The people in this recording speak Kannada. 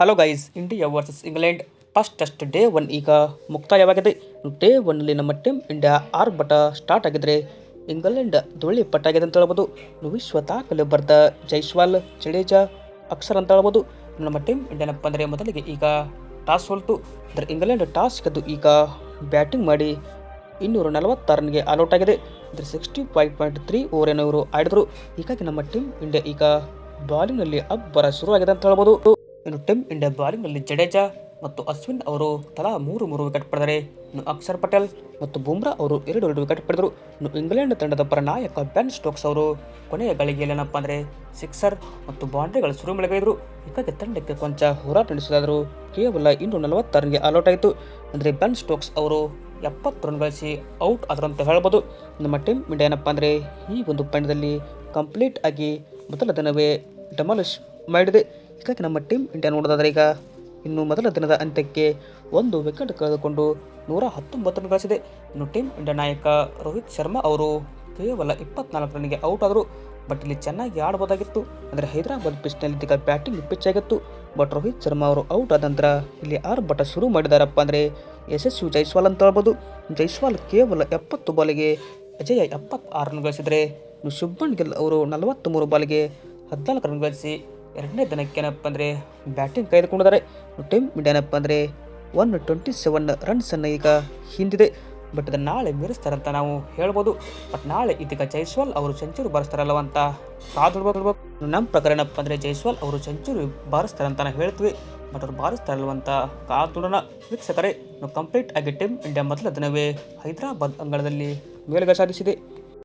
Hello guys India versus England first test day one ಈಗ ಮುಕ್ತಾಯವಾಗಿದೆ. ಡೇ ಒನ್ನಲ್ಲಿ ನಮ್ಮ ಟೀಮ್ ಇಂಡಿಯಾ ಆರ್ಭಟ ಸ್ಟಾರ್ಟ್ ಆಗಿದ್ರೆ ಇಂಗ್ಲೆಂಡ್ ಧೂಳಿ ಪಟ್ಟಾಗಿದೆ ಅಂತ ಹೇಳ್ಬೋದು. ವಿಶ್ವ ದಾಖಲೆ ಬರೆದ ಜೈಸ್ವಾಲ್ ಜಡೇಜಾ ಅಕ್ಷರ್ ಅಂತ ಹೇಳ್ಬೋದು. ನಮ್ಮ ಟೀಮ್ ಇಂಡಿಯಾನಪ್ಪ ಅಂದರೆ ಮೊದಲಿಗೆ ಈಗ ಟಾಸ್ ಹೊಲ್ತು. ಅಂದರೆ ಇಂಗ್ಲೆಂಡ್ ಟಾಸ್ ಗೆದ್ದು ಈಗ ಬ್ಯಾಟಿಂಗ್ ಮಾಡಿ ಇನ್ನೂರ ನಲವತ್ತಾರು ರನ್ಗೆ ಆಲ್ಔಟ್ ಆಗಿದೆ. ಅಂದರೆ ಸಿಕ್ಸ್ಟಿ ಫೈವ್ ಪಾಯಿಂಟ್ ತ್ರೀ ಓವರನ್ನು ಇವರು ಆಡಿದರು. ಹೀಗಾಗಿ ನಮ್ಮ ಟೀಮ್ ಇಂಡಿಯಾ ಈಗ ಬಾಲಿಂಗ್ನಲ್ಲಿ ಅಬ್ಬರ ಶುರುವಾಗಿದೆ ಅಂತ ಹೇಳ್ಬೋದು. ಇನ್ನು ಟಿಮ್ ಇಂಡಿಯಾ ಬಾಲಿಂಗ್ನಲ್ಲಿ ಜಡೇಜಾ ಮತ್ತು ಅಶ್ವಿನ್ ಅವರು ತಲಾ ಮೂರು ಮೂರು ವಿಕೆಟ್ ಪಡೆದರೆ. ಇನ್ನು ಅಕ್ಷರ್ ಪಟೇಲ್ ಮತ್ತು ಬುಮ್ರಾ ಅವರು ಎರಡು ಎರಡು ವಿಕೆಟ್ ಪಡೆದರು. ಇನ್ನು ಇಂಗ್ಲೆಂಡ್ ತಂಡದ ಪರ ನಾಯಕ ಬೆನ್ ಸ್ಟೋಕ್ಸ್ ಅವರು ಕೊನೆಯ ಗಳಿಗೆಯಲ್ಲಿ ಏನಪ್ಪ ಅಂದರೆ ಸಿಕ್ಸರ್ ಮತ್ತು ಬೌಂಡ್ರಿಗಳ ಶುರು ಮಳೆಗೈದರು ಹೀಗಾಗಿ ತಂಡಕ್ಕೆ ಕೊಂಚ ಹೋರಾಟ ನಡೆಸಿದಾದರು ಕೇವಲ ಇನ್ನೂರ ನಲವತ್ತಾರು ರನ್ಗೆ ಆಲ್ಔಟ್ ಆಯಿತು. ಅಂದರೆ ಬೆನ್ ಸ್ಟೋಕ್ಸ್ ಅವರು ಎಪ್ಪತ್ತು ರನ್ ಗಳಿಸಿ ಔಟ್ ಆದರು ಅಂತ ಹೇಳ್ಬೋದು. ನಮ್ಮ ಟೀಮ್ ಇಂಡಿಯಾ ಏನಪ್ಪ ಅಂದರೆ ಈ ಒಂದು ಪಂದ್ಯದಲ್ಲಿ ಕಂಪ್ಲೀಟ್ ಆಗಿ ಮೊದಲ ದಿನವೇ ಡೆಮಾಲಿಷ್ ಮಾಡಿದೆ. ಹೀಗಾಗಿ ನಮ್ಮ ಟೀಮ್ ಇಂಡಿಯಾ ನೋಡೋದಾದ್ರೆ ಈಗ ಇನ್ನು ಮೊದಲ ದಿನದ ಅಂತ್ಯಕ್ಕೆ ಒಂದು ವಿಕೆಟ್ ಕಳೆದುಕೊಂಡು ನೂರ ಹತ್ತೊಂಬತ್ತು ರನ್ ಗಳಿಸಿದೆ. ಇನ್ನು ಟೀಮ್ ಇಂಡಿಯಾ ನಾಯಕ ರೋಹಿತ್ ಶರ್ಮಾ ಅವರು ಕೇವಲ ಇಪ್ಪತ್ನಾಲ್ಕು ರನ್ಗೆ ಔಟ್ ಆದರು. ಬಟ್ ಇಲ್ಲಿ ಚೆನ್ನಾಗಿ ಆಡ್ಬೋದಾಗಿತ್ತು. ಅಂದರೆ ಹೈದರಾಬಾದ್ ಪಿಚ್ನಲ್ಲಿ ಇದೀಗ ಬ್ಯಾಟಿಂಗ್ ಪಿಚ್ ಆಗಿತ್ತು. ಬಟ್ ರೋಹಿತ್ ಶರ್ಮಾ ಅವರು ಔಟ್ ಆದ ನಂತರ ಇಲ್ಲಿ ಆರ್ಭಟ ಶುರು ಮಾಡಿದಾರಪ್ಪ ಅಂದರೆ ಯಶಸ್ವಿ ಜೈಸ್ವಾಲ್ ಅಂತ ಹೇಳ್ಬೋದು. ಜೈಸ್ವಾಲ್ ಕೇವಲ ಎಪ್ಪತ್ತು ಬಾಲಿಗೆ ಅಜಯ ಎಪ್ಪತ್ತಾರು ರನ್ ಗಳಿಸಿದರೆ ಇನ್ನು ಗಿಲ್ ಅವರು ನಲವತ್ತ್ಮೂರು ಬಾಲಿಗೆ ಹದಿನಾಲ್ಕು ರನ್ ಗಳಿಸಿ ಎರಡನೇ ದಿನಕ್ಕೆ ಏನಪ್ಪ ಅಂದರೆ ಬ್ಯಾಟಿಂಗ್ ಕಾಯ್ದುಕೊಂಡಿದ್ದಾರೆ ಟೀಮ್ ಇಂಡಿಯಾ ಏನಪ್ಪ ಅಂದರೆ ಒನ್ ಟ್ವೆಂಟಿ ಸೆವೆನ್ ರನ್ಸನ್ನು ಈಗ ಹಿಂದಿದೆ. ಬಟ್ ಅದನ್ನು ನಾಳೆ ಮೀರಿಸ್ತಾರಂತ ನಾವು ಹೇಳ್ಬೋದು. ಬಟ್ ನಾಳೆ ಇದೀಗ ಜೈಸ್ವಾಲ್ ಅವರು ಸೆಂಚುರಿ ಬಾರಿಸ್ತಾರಲ್ಲವ ಅಂತ ಕಾದು ನಮ್ಮ ಪ್ರಕಾರ ಏನಪ್ಪ ಅಂದರೆ ಜೈಸ್ವಾಲ್ ಅವರು ಸೆಂಚುರಿ ಬಾರಿಸ್ತಾರೆ ಅಂತ ನಾವು ಹೇಳ್ತೀವಿ. ಬಟ್ ಅವ್ರು ಬಾರಿಸ್ತಾರಲ್ವ ಅಂತ ಕಾದು ವೀಕ್ಷಕರೇ ಕಂಪ್ಲೀಟ್ ಆಗಿ ಟೀಮ್ ಇಂಡಿಯಾ ಮೊದಲ ದಿನವೇ ಹೈದರಾಬಾದ್ ಅಂಗಳದಲ್ಲಿ ಮೇಲುಗೈ ಸಾಧಿಸಿದೆ.